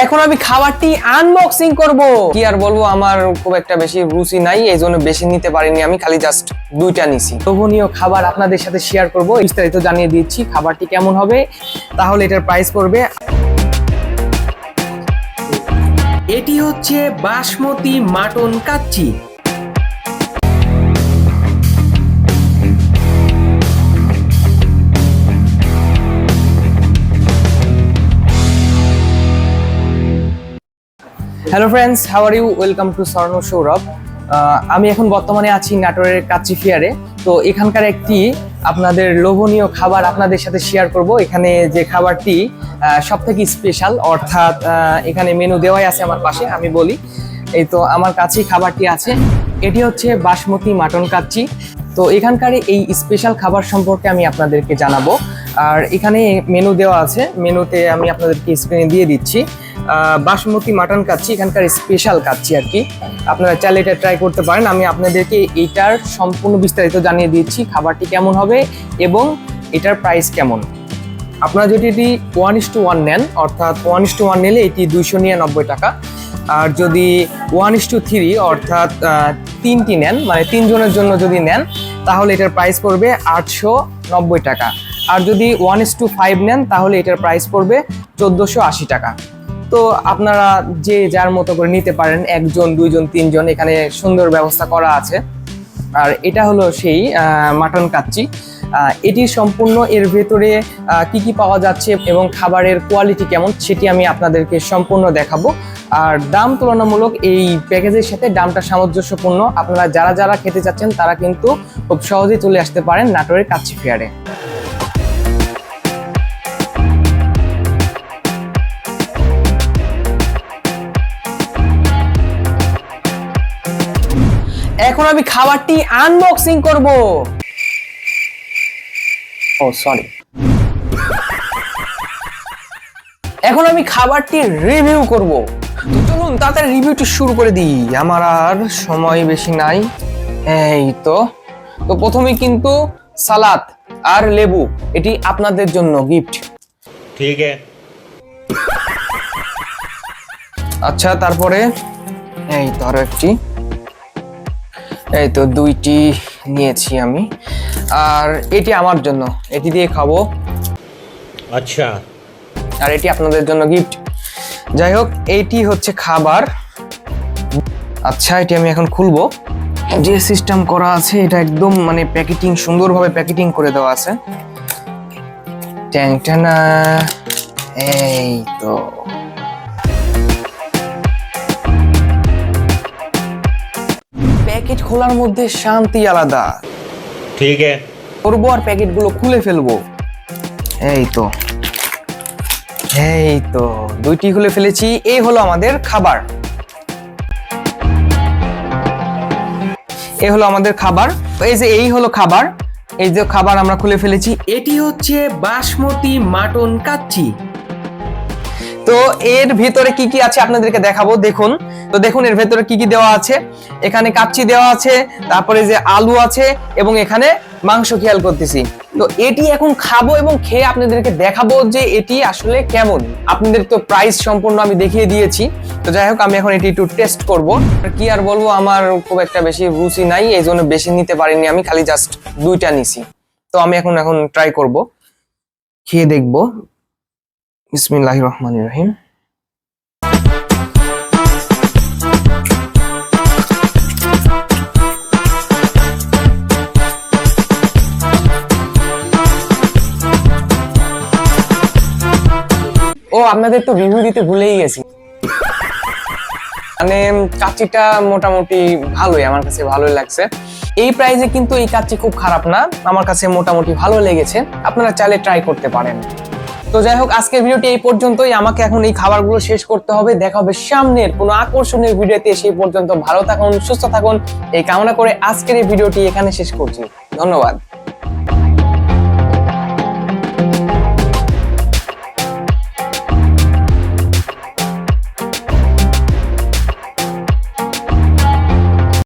এখন আমি খাবারটি আনবক্সিং করব। কি আর বলব, আমার খুব একটা বেশি রুচি নাই এই জন্য বেশি নিতে পারিনি আমি, খালি জাস্ট দুইটা নিছি। লোভনীয় খাবার আপনাদের সাথে শেয়ার করব, বিস্তারিত জানিয়ে দিচ্ছি খাবারটি কেমন হবে, তাহলে এটার প্রাইস পড়বে। এটি হচ্ছে basmati mutton kacchi. Hello friends how are you welcome to Swarna Sourav আমি এখন বর্তমানে আছি নাটোরের কাচ্চি ফিয়ারে তো এখানকার একটি আপনাদের লোভনীয় খাবার আপনাদের সাথে শেয়ার করব। এখানে যে খাবারটি সব থেকে স্পেশাল অর্থাৎ এখানে মেনু দেওয়াই আছে আমার পাশে, আমি বলি। এই তো আমার কাছেই খাবারটি আছে। এটি হচ্ছে বাসমতি মাটন কাচ্চি। তো এখানকার এই স্পেশাল খাবার সম্পর্কে আমি আপনাদেরকে জানাব। আর এখানে মেনু দেওয়া আছে। মেনুতে আমি আপনাদেরকে স্ক্রিনে দিয়ে দিচ্ছি। বাসমতি মাটন কাচ্ছি এখানকার স্পেশাল কাচ্ছি আর কি। আপনারা চাইলে এটা ট্রাই করতে পারেন। আমি আপনাদেরকে এটার সম্পূর্ণ বিস্তারিত জানিয়ে দিচ্ছি, খাবারটি কেমন হবে এবং এটার প্রাইস কেমন। আপনারা যদি এটি ওয়ান ইস টু ওয়ান নেন, অর্থাৎ ওয়ান ইস টু ওয়ান নিলে এটি দুইশো নিরানব্বই টাকা। আর যদি ওয়ান ইস টু থ্রি অর্থাৎ তিনটি নেন মানে তিনজনের জন্য যদি নেন, তাহলে এটার প্রাইস পড়বে আটশো নব্বই টাকা। আর যদি ওয়ান ইস টু ফাইভ নেন, তাহলে এটার প্রাইস পড়বে চোদ্দোশো আশি টাকা। তো আপনারা যে যার মতো করে নিতে পারেন, একজন, দুইজন, তিনজন, এখানে সুন্দর ব্যবস্থা করা আছে। আর এটা হলো সেই মাটন কাচ্চি। এটি সম্পূর্ণ এর ভেতরে কি কি পাওয়া যাচ্ছে এবং খাবারের কোয়ালিটি কেমন সেটি আমি আপনাদেরকে সম্পূর্ণ দেখাবো। আর দাম তুলনামূলক এই প্যাকেজের সাথে দামটা সামঞ্জস্যপূর্ণ। আপনারা যারা যারা খেতে চাচ্ছেন, তারা কিন্তু খুব সহজেই চলে আসতে পারেন নাটোরের কাচ্চি ফেয়ারে। এখন আমি খাবারটি আনবক্সিং করব। oh, ও সরি এখন আমি খাবারটি রিভিউ করব। তো চলুন তাড়াতাড়ি রিভিউটি শুরু করে দিই। আমার আর সময় বেশি নাই। এই তো। তো প্রথমে কিন্তু সালাদ আর লেবু এটি আপনাদের জন্য গিফট ঠিক আচ্ছা তারপরে এই তো আরও একটি। এই তো দুইটি নিয়েছি আমি। আর এটি আমার জন্য। এটি দিয়ে খাব। আচ্ছা। আর এটি আপনাদের জন্য গিফট যাই হোক এইটি হচ্ছে খাবার। আচ্ছা এটি আমি এখন খুলবো। যে সিস্টেম করা আছে এটা একদম মানে প্যাকেটিং সুন্দরভাবে প্যাকেটিং করে দেওয়া আছে। ট্যাংটানা এই তো। খোলার মধ্যে শান্তি আলাদা। ঠিক করব আর প্যাকেটগুলো খুলে ফেলব। এই তো। এই তো দুইটি খুলে ফেলেছি। এই হলো আমাদের খাবার। এ হলো আমাদের খাবার। এই যে এই হলো খাবার। এই যে খাবার আমরা খুলে ফেলেছি এটি হচ্ছে বাসমতি মাটন কাচ্চি। তো এর ভিতরে কি কি আছে আপনাদেরকে দেখাবো? দেখুন। তো দেখুন, এর ভেতরে কি কি দেওয়া আছে? এখানে কাচ্চি দেওয়া আছে, তারপরে যে আলু আছে, এবং এখানে মাংস খেয়াল করতেছি। তো এটি এখন খাব এবং খেয়ে আপনাদেরকে দেখাবো যে এটি আসলে কেমন। আপনাদের তো প্রাইস সম্পূর্ণ আমি দেখিয়ে দিয়েছি। তো যাই হোক, আমি এখন এটি একটু টেস্ট করব। কি আর বলব, আমার খুব একটা বেশি রুচি নাই, এই জন্য বেশি নিতে পারিনি আমি, খালি জাস্ট দুইটা নিছি। তো আমি এখন এখন ট্রাই করব। খেয়ে দেখব। বিসমিল্লাহ রহমান রহিম। ও, আপনাদের তো রিভিউ দিতে ভুলেই গেছি। মানে কাচ্চিটা মোটামুটি ভালোই, আমার কাছে ভালোই লাগছে। এই প্রাইজে কিন্তু এই কাচ্চি খুব খারাপ না, আমার কাছে মোটামুটি ভালো লেগেছে। আপনারা চাইলে ট্রাই করতে পারেন। তো যাই হোক, আজকের ভিডিওটি এই পর্যন্তই। আমাকে এখন এই খাবারগুলো শেষ করতে হবে। দেখা হবে সামনের কোনো আকর্ষণীয় ভিডিওতে। সেই পর্যন্ত ভালো থাকুন, সুস্থ থাকুন। এই কামনা করে আজকের এই ভিডিওটি এখানে শেষ করছি। ধন্যবাদ।